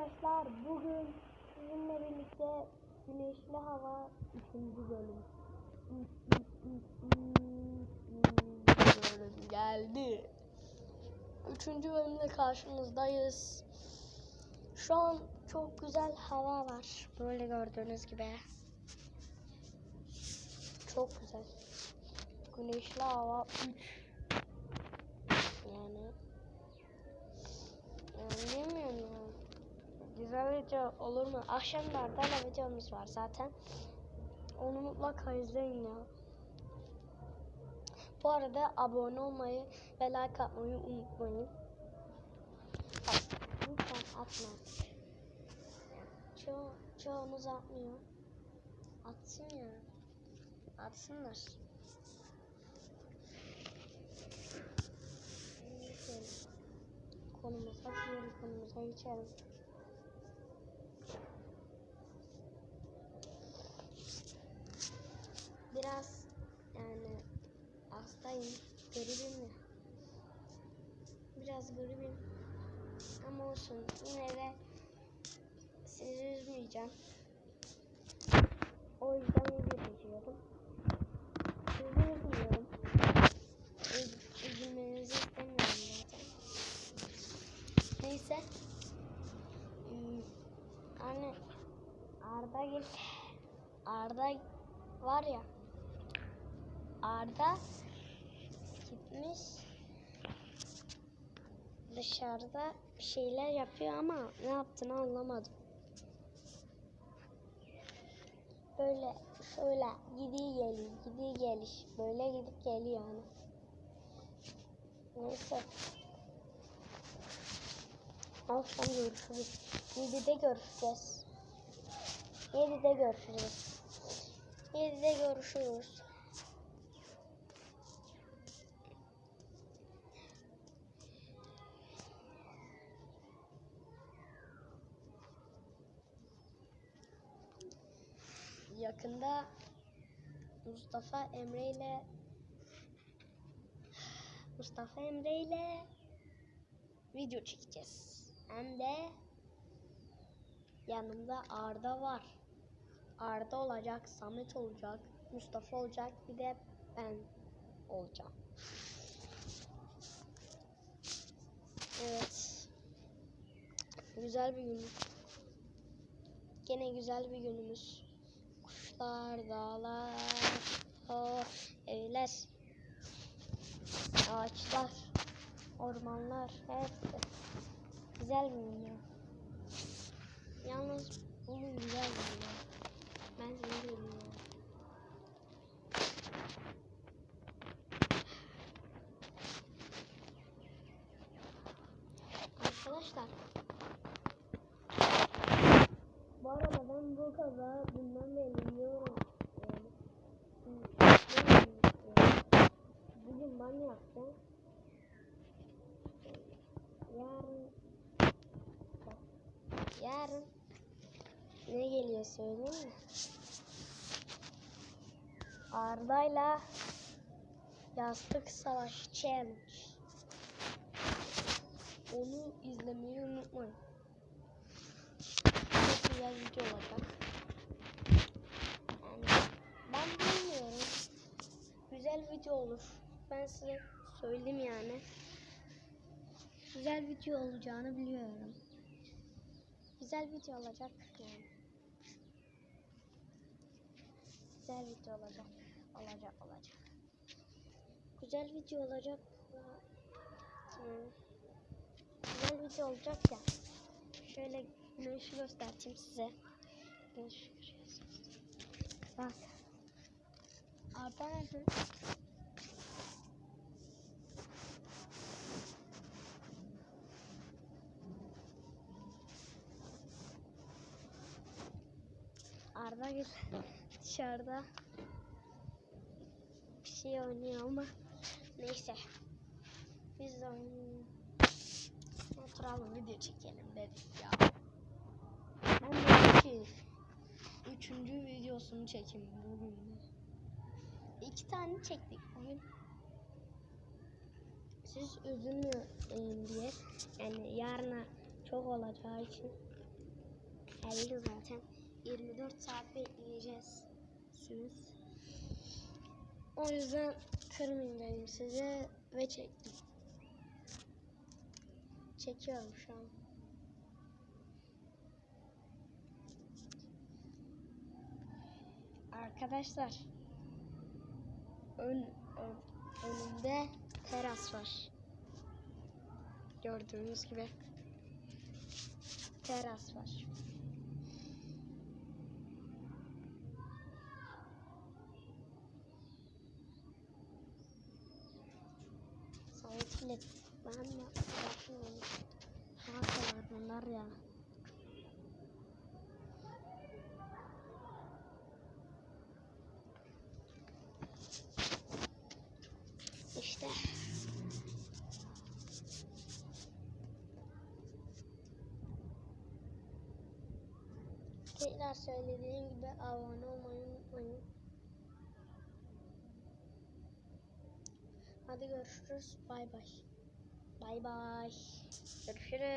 arkadaşlar bugün sizinle birlikte güneşli hava 3. bölüm. bölüm geldi. 3. bölümde karşınızdayız. Şu an çok güzel hava var. Böyle gördüğünüz gibi. Çok güzel. Güneşli hava 3. Yani yani bilmiyorum ya. Güzel video olur mu? Akşamlarda da videomuz var zaten. Onu mutlaka izleyin ya. Bu arada abone olmayı ve like atmayı unutmayın. Lütfen atma. Ço çoğunuz atmıyor. Atsın ya. Atsınlar. Konumuza, diğer konumuza geçelim. Biraz yani hastayım, gribim ya. Biraz gribim. Ama olsun yine de sizi üzmeyeceğim. O yüzden video çekiyorum. Sizi üzmüyorum. Üz- Üzülmenizi istemiyorum zaten. Neyse. Hmm, Anne Arda git. Arda var ya. Arda gitmiş dışarıda bir şeyler yapıyor ama ne yaptığını anlamadım. Böyle şöyle gidiyor geliyor, gidiyor geliş. Böyle gidip geliyor yani. Neyse. Akşam görüşürüz. 7'de görüşeceğiz. 7'de görüşürüz. 7'de görüşürüz. Yakında Mustafa Emre ile Mustafa Emre ile video çekeceğiz. Hem de yanımda Arda var. Arda olacak, Samet olacak, Mustafa olacak, bir de ben olacağım. Evet. Güzel bir gün. Gene güzel bir günümüz. Kuşlar, dağlar, o evler, ağaçlar, ormanlar, hepsi. Güzel ya. Yalnız bugün güzel ya. Ben ya. Arkadaşlar. Bu arada ben bu kaza bundan beri biliyorum. Yani, yani, ben yaptım. Yarın yarın ne geliyor söyleyeyim mi? Arda'yla Yastık Savaşı Challenge. Onu izlemeyi unutmayın. Çok güzel video olacak. Yani ben bilmiyorum. Güzel video olur. Ben size söyleyeyim yani. Güzel video olacağını biliyorum. Güzel video olacak yani. Güzel video olacak. Olacak olacak. Güzel video olacak. Hmm. Güzel video olacak ya. Şöyle güneşi göstereyim size. Güneşi görüyorsunuz. Bak. Arda Arda gel dışarıda bir şey oynuyor ama neyse biz oynayalım. oturalım video çekelim dedik ya. Ben dedim ki üçüncü videosunu çekeyim bugün. İki tane çektik bugün. Siz üzülmeyin diye yani yarına çok olacağı için 50 zaten. 24 saat bekleyeceğiz. Sünüz. O yüzden kırmayayım dedim size ve çektim. Çekiyorum şu an. Arkadaşlar ön, ön- önümde teras var. Gördüğünüz gibi teras var. Sanki ben mi yapıyorum? Hastalar bunlar ya. İşte. Tekrar söylediğim gibi abone olmayı unutmayın. Hadi görüşürüz. Bay bay. Bay bay. Görüşürüz.